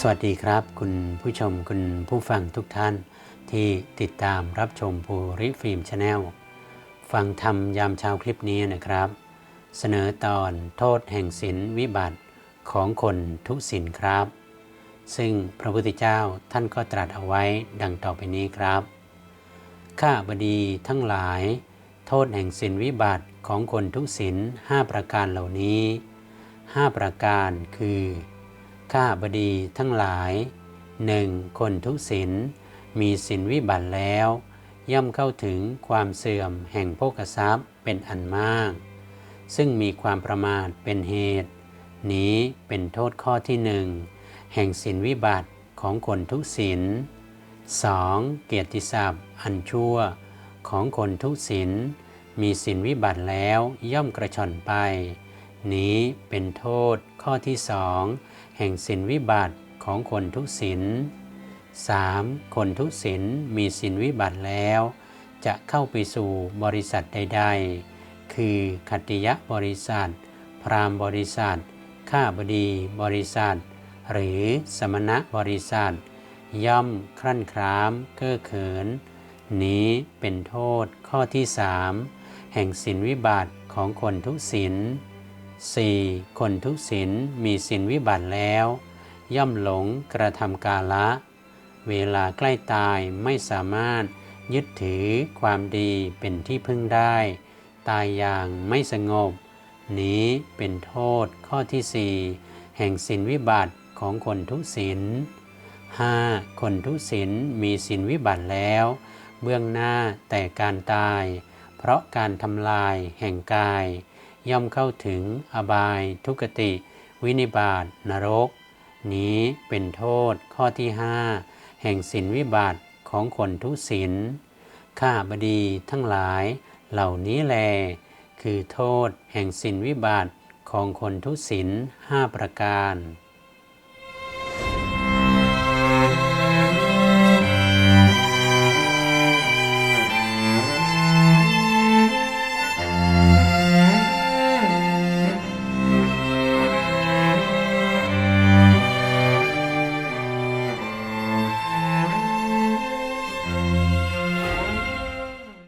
สวัสดีครับ คุณผู้ชมคุณผู้ฟังทุกท่านที่ติดตามรับชมภูริฟิล์มชาแนลฟังธรรมยามเช้าคลิปนี้นะครับ เสนอตอนโทษแห่งศีลวิบัติของคนทุศีลครับ ซึ่งพระพุทธเจ้าท่านก็ตรัสเอาไว้ดังต่อไปนี้ครับ ข้าบดีทั้งหลาย โทษแห่งศีลวิบัติของคนทุศีลห้าประการเหล่านี้ห้าประการคือ ข้าบดีทั้งหลายหนึ่งคนทุศีลมีศีลวิบัติแล้ว ย่อมเข้าถึงความเสื่อมแห่งโภกทรัพย์เป็นอันมาก ซึ่งมีความประมาทเป็นเหตุ นี้เป็นโทษข้อที่หนึ่งแห่งศีลวิบัติของคนทุศีล 2. เกียรติศัพท์อันชั่วของคนทุศีลมีศีลวิบัติแล้วย่อมกระชอนไป นี้เป็นโทษข้อที่สองแห่งศีลวิบัติของคนทุศีล 3. คนทุศีลมีศีลวิบัติแล้ว จะเข้าไปสู่บริษัทใด ๆ คือขัติยบริษัท พรามบริษัท ข้าบดีบริษัท หรือสมณะบริษัท ย่อมครั่นครามเก้อเขิน นี้เป็นโทษข้อที่สามแห่งศีลวิบัติของคนทุศีล 4. คนทุศีลมีศีลวิบัติแล้ว ย่อมหลงกระทำกาละ เวลาใกล้ตายไม่สามารถยึดถือความดีเป็นที่พึ่งได้ ตายอย่างไม่สงบ นี้เป็นโทษข้อที่4แห่งศีลวิบัติของคนทุศีล 5. คนทุศีลมีศีลวิบัติแล้ว เบื้องหน้าแต่การตาย เพราะการทำลายแห่งกาย ย่อมเข้าถึงอบายทุกติ วินิบาตนรก นี้เป็นโทษข้อที่5แห่งศีลวิบัติของคนทุศีลข้าบดีทั้งหลายเหล่านี้แล คือโทษแห่งศีลวิบัติของคนทุศีลห้าประการ